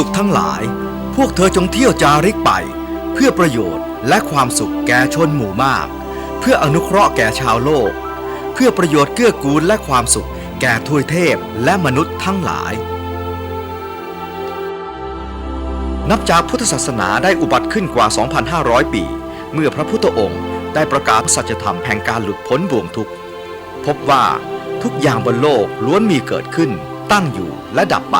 ภิกทั้งหลาย พวกเธอจงเที่ยวจาริกไป เพื่อประโยชน์และความสุขแก่ชนหมู่มาก เพื่ออนุเคราะห์แก่ชาวโลก เพื่อประโยชน์เกื้อกูลและความสุขแก่ทวยเทพและมนุษย์ทั้งหลาย นับจากพุทธศาสนาได้อุบัติขึ้นกว่า 2,500 ปี เมื่อพระพุทธองค์ได้ประกาศสัจธรรมแห่งการหลุดพ้นบ่วงทุกข์พบว่าทุกอย่างบนโลกล้วนมีเกิดขึ้น ตั้งอยู่และดับไป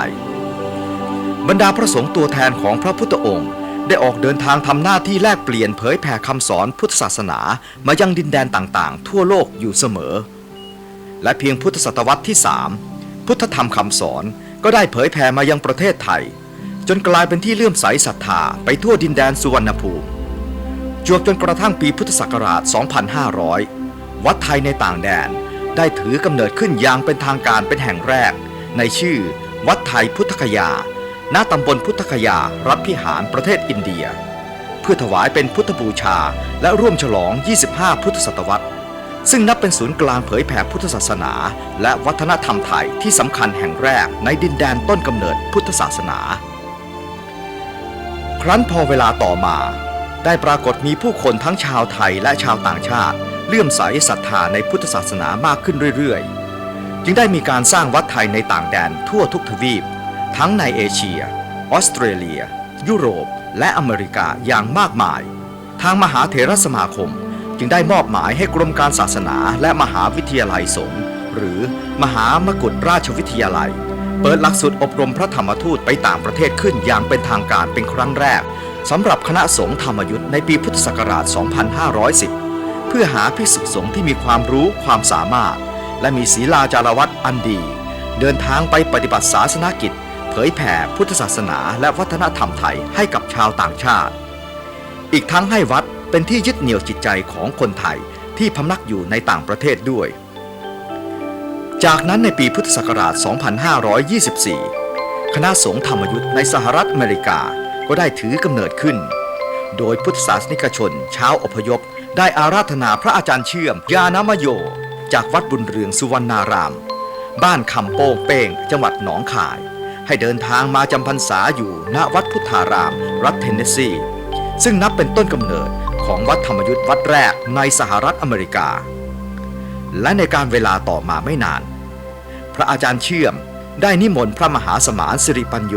บรรดาพระสงฆ์ตัวแทนของพระพุทธองค์ ได้ออกเดินทางทำหน้าที่แลกเปลี่ยนเผยแผ่คำสอนพุทธศาสนามายังดินแดนต่างๆ ทั่วโลกอยู่เสมอ และเพียงพุทธศตวรรษที่3พุทธธรรมคำสอนก็ได้เผยแผ่มายังประเทศไทย จนกลายเป็นที่เลื่อมใสศรัทธาไปทั่วดินแดนสุวรรณภูมิจวบจนกระทั่งปีพุทธศักราช 2500 วัดไทยในต่างแดนได้ถือกำเนิดขึ้นอย่างเป็นทางการเป็นแห่งแรก ในชื่อ วัดไทยพุทธคยา ณตำบลพุทธคยา รัฐพิหารประเทศอินเดีย เพื่อถวายเป็นพุทธบูชา และร่วมฉลอง 25 พุทธศตวรรษ ซึ่งนับเป็นศูนย์กลางเผยแผ่พุทธศาสนา และวัฒนธรรมไทยที่สำคัญแห่งแรกในดินแดนต้นกำเนิดพุทธศาสนา ครั้นพอเวลาต่อมา ได้ปรากฏมีผู้คนทั้งชาวไทยและชาวต่างชาติเลื่อมใสศรัทธาในพุทธศาสนามากขึ้นเรื่อยๆ จึงได้มีการสร้างวัดไทยในต่างแดนทั่วทุกทวีป ทั้งในเอเชีย ออสเตรเลีย ยุโรป และอเมริกาอย่างมากมาย ทางมหาเถรสมาคมจึงได้มอบหมายให้กรมการศาสนาและมหาวิทยาลัยสงฆ์หรือมหามกุฏราชวิทยาลัย เปิดหลักสูตรอบรมพระธรรมทูตไปต่างประเทศขึ้นอย่างเป็นทางการเป็นครั้งแรกสำหรับคณะสงฆ์ธรรมยุทธ์ในปีพุทธศักราช 2510 เพื่อหาภิกษุสงฆ์ที่มีความรู้ความสามารถ และมีศีลาจารวัตอันดี เดินทางไปปฏิบัติศาสนกิจ เผยแผ่พุทธศาสนาและวัฒนธรรมไทยให้กับชาวต่างชาติ อีกทั้งให้วัดเป็นที่ยึดเหนี่ยวจิตใจของคนไทยที่พำนักอยู่ในต่างประเทศด้วย จากนั้นในปีพุทธศักราช 2524 คณะสงฆ์ธรรมยุทธ์ในสหรัฐอเมริกาก็ได้ถือกำเนิดขึ้น โดยพุทธศาสนิกชนชาวอพยพ ได้อาราธนาพระอาจารย์เชื่อม ยานามโย จากวัดบุญเรืองสุวรรณาราม บ้านคำโป้งเป้งจังหวัดหนองคาย ให้เดินทางมาจำพรรษาอยู่ณวัดพุทธาราม รัฐเทนเนสซี ซึ่งนับเป็นต้นกำเนิดของวัดธรรมยุทธ์วัดแรกในสหรัฐอเมริกา และในการเวลาต่อมาไม่นาน พระอาจารย์เชื่อมได้นิมนต์พระมหาสมานสิริปัญโย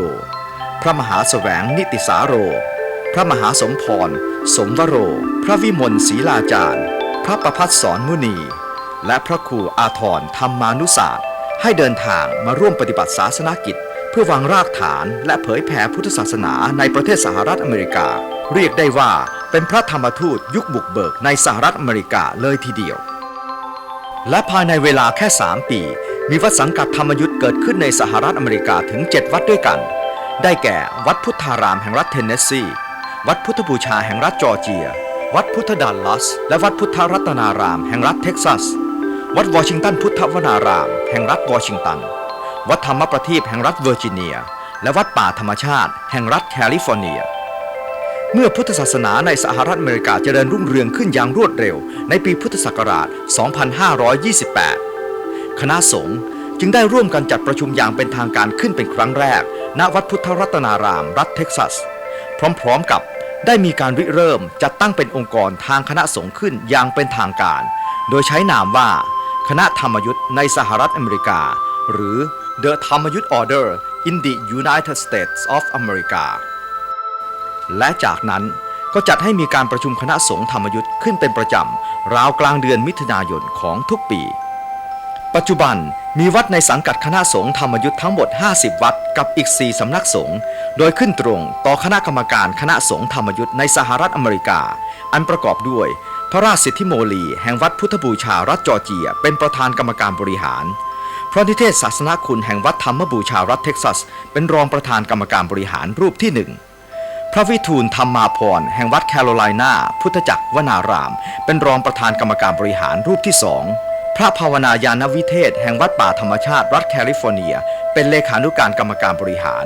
พระมหาแสวงนิติสาโร พระมหาสมพร สมวโร พระวิมลศรีลาจารย์ พระประพัฒสอนมุนี และพระครูอาทรธรรมานุศาสตร์ ให้เดินทางมาร่วมปฏิบัติศาสนกิจ เพื่อวางรากฐานและเผยแผ่พุทธศาสนาในประเทศสหรัฐอเมริกา เรียกได้ว่าเป็นพระธรรมทูตยุคบุกเบิกในสหรัฐอเมริกาเลยทีเดียว และภายในเวลาแค่ 3 ปี มีวัดสังกัดธรรมยุทธ์เกิดขึ้นในสหรัฐอเมริกาถึง 7 วัดด้วยกัน ได้แก่วัดพุทธารามแห่งรัฐเทนเนสซี วัดพุทธบูชาแห่งรัฐจอร์เจีย วัดพุทธดัลลัส และวัดพุทธรัตนารามแห่งรัฐเท็กซัส วัดวอชิงตันพุทธวนาราม แห่งรัฐวอชิงตัน วัดธรรมประทีปแห่งรัฐเวอร์จิเนีย และวัดป่าธรรมชาติ แห่งรัฐแคลิฟอร์เนีย เมื่อพุทธศาสนาในสหรัฐอเมริกาเจริญรุ่งเรืองขึ้นอย่างรวดเร็ว ในปีพุทธศักราช 2528 คณะสงฆ์จึงได้ร่วมกันจัดประชุมอย่างเป็นทางการขึ้นเป็นครั้งแรก ณ วัดพุทธรัตนาราม รัฐเท็กซัส พร้อมๆกับได้มีการริเริ่มจัดตั้งเป็นองค์กรทางคณะสงฆ์ขึ้นอย่างเป็นทางการ โดยใช้นามว่า คณะธรรมยุทธ์ในสหรัฐอเมริกา หรือ The ธรรมยุทธ์ Order in the United States of America และจากนั้นก็จัดให้มีการประชุมคณะสงฆ์ธรรมยุทธ์ขึ้นเป็นประจำ ราวกลางเดือนมิถุนายนของทุกปี ปัจจุบันมีวัดในสังกัดคณะสงฆ์ธรรมยุทธ์ทั้งหมด 50 วัดกับอีก 4 สำนักสงฆ์ โดยขึ้นตรงต่อคณะกรรมการคณะสงฆ์ธรรมยุทธ์ในสหรัฐอเมริกา อันประกอบด้วย พระราชสิทธิโมลี แห่งวัดพุทธบูชารัฐจอร์เจีย เป็นประธานกรรมการบริหาร พระนิเทศศาสนาคุณแห่งวัดธรรมบูชารัฐเท็กซัส เป็นรองประธานกรรมการบริหารรูปที่หนึ่งพระวิทูลธรรมาพรแห่งวัดแคโรไลนาพุทธจักรวนาราม เป็นรองประธานกรรมการบริหารรูปที่สองพระภาวนายานวิเทศแห่งวัดป่าธรรมชาติรัฐแคลิฟอร์เนีย เป็นเลขานุการกรรมการบริหาร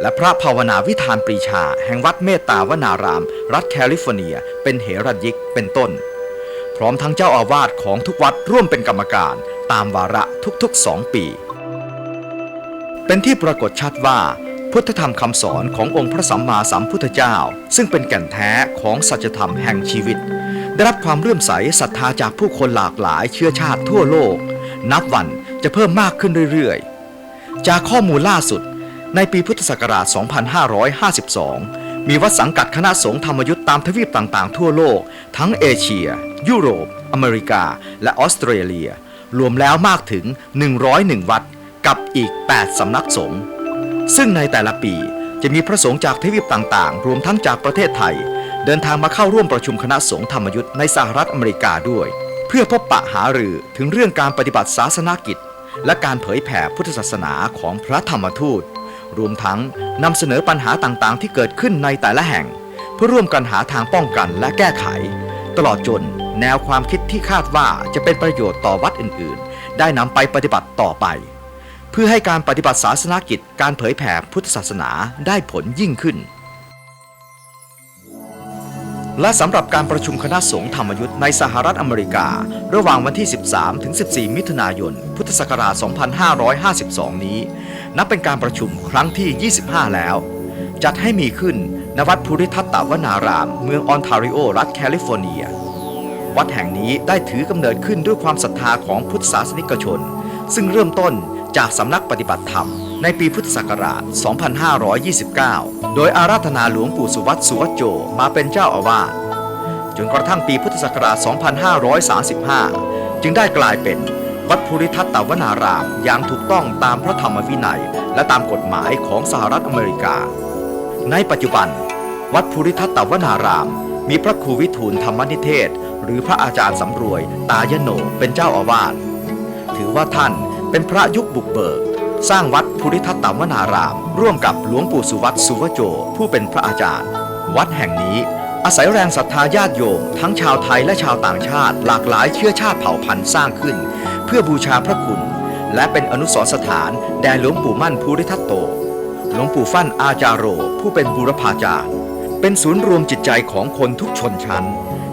และพระภาวนาวิธานปรีชา แห่งวัดเมตตาวนาราม รัฐแคลิฟอร์เนีย เป็นเหรัญยิกเป็นต้น พร้อมทั้งเจ้าอาวาสของทุกวัดร่วมเป็นกรรมการ ตามวาระทุกๆสองปี เป็นที่ปรากฏชัดว่า พุทธธรรมคำสอนขององค์พระสัมมาสัมพุทธเจ้า ซึ่งเป็นแก่นแท้ของสัจธรรมแห่งชีวิต ได้รับความเลื่อมใสศรัทธาจากผู้คนหลากหลายเชื้อชาติทั่วโลก นับวันจะเพิ่มมากขึ้นเรื่อยๆ จากข้อมูลล่าสุด ในปีพุทธศักราช 2552มีวัดสังกัดคณะสงฆ์ธรรมยุทธ์ตามทวีปต่างๆ ทั่วโลก ทั้งเอเชีย ยุโรป อเมริกา และออสเตรเลีย รวมแล้วมากถึง 101 วัดกับอีก 8 สำนักสงฆ์ซึ่งในแต่ละปีจะมีพระสงฆ์จากทวีปต่างๆ รวมทั้งจากประเทศไทย เดินทางมาเข้าร่วมประชุมคณะสงฆ์ธรรมยุทธ์ในสหรัฐอเมริกาด้วย เพื่อพบปะหารือถึงเรื่องการปฏิบัติศาสนากิจ และการเผยแผ่พุทธศาสนาของพระธรรมทูต รวมทั้งนำเสนอปัญหาต่างๆ ที่เกิดขึ้นในแต่ละแห่ง เพื่อร่วมกันหาทางป้องกันและแก้ไข ตลอดจน แนวความคิดที่คาดว่าจะเป็นประโยชน์ต่อวัดอื่นๆ ได้นำไปปฏิบัติต่อไป เพื่อให้การปฏิบัติศาสนากิจการเผยแผ่พุทธศาสนาได้ผลยิ่งขึ้น และสำหรับการประชุมคณะสงฆ์ธรรมยุทธ์ในสหรัฐอเมริกา ระหว่างวันที่ 13ถึง14 มิถุนายน พุทธศักราช 2552 นี้ นับเป็นการประชุมครั้งที่ 25 แล้ว จัดให้มีขึ้นณวัดภูริทัตตวนาราม เมืองออนทาริโอ รัฐแคลิฟอร์เนีย วัดแห่งนี้ได้ถือกำเนิดขึ้นด้วยความศรัทธาของพุทธศาสนิกชน ซึ่งเริ่มต้นจากสำนักปฏิบัติธรรมในปีพุทธศักราช 2529 โดยอาราธนาหลวงปู่สุวัตสุวัจโจมาเป็นเจ้าอาวาส จนกระทั่งปีพุทธศักราช 2535 จึงได้กลายเป็นวัดภูริทัตตวนารามอย่างถูกต้องตามพระธรรมวินัย และตามกฎหมายของสหรัฐอเมริกา ในปัจจุบัน วัดภูริทัตตวนาราม มีพระครูวิทูลธรรมนิเทศ หรือพระอาจารย์สำรวย ตายโนเป็นเจ้าอาวาสถือว่าท่านเป็นพระยุคบุกเบิก สร้างวัดภูริทัตตวนาราม ร่วมกับหลวงปู่สุวัตสุวโจ ผู้เป็นพระอาจารย์ วัดแห่งนี้อาศัยแรงศรัทธาญาติโยม ทั้งชาวไทยและชาวต่างชาติ หลากหลายเชื้อชาติเผ่าพันธุ์สร้างขึ้น เพื่อบูชาพระคุณ และเป็นอนุสรสถานแด่หลวงปู่มั่นภูริทัตโต หลวงปู่ฟั่นอาจารโร ผู้เป็นบูรพาจารย์ เป็นศูนย์รวมจิตใจของคนทุกชนชั้น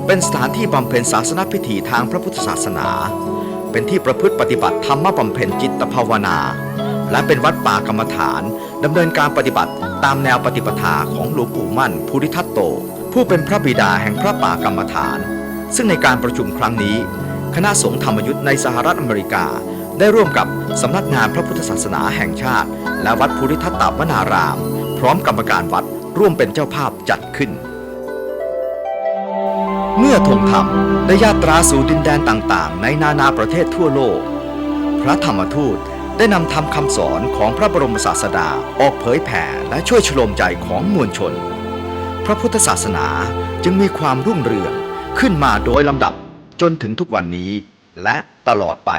เป็นสถานที่บำเพ็ญศาสนพิธีทางพระพุทธศาสนา เป็นที่ประพฤติปฏิบัติธรรมบำเพ็ญจิตภาวนา และเป็นวัดป่ากรรมฐานดำเนินการปฏิบัติตามแนวปฏิปทาของหลวงปู่มั่นภูริทัตโต ผู้เป็นพระบิดาแห่งพระป่ากรรมฐาน ซึ่งในการประชุมครั้งนี้ คณะสงฆ์ธรรมยุทธ์ในสหรัฐอเมริกา ได้ร่วมกับสำนักงานพระพุทธศาสนาแห่งชาติ และวัดภูริทัตตวนาราม พร้อมกรรมการวัด ร่วมเป็นเจ้าภาพจัดขึ้น เมื่อธงธรรมได้ยาตราสู่ดินแดนต่างๆ ในนานาประเทศทั่วโลก พระธรรมทูตได้นำธรรมคำสอนของพระบรมศาสดาออกเผยแผ่และช่วยชโลมใจของมวลชน พระพุทธศาสนาจึงมีความรุ่งเรืองขึ้นมาโดยลำดับจนถึงทุกวันนี้และตลอดไป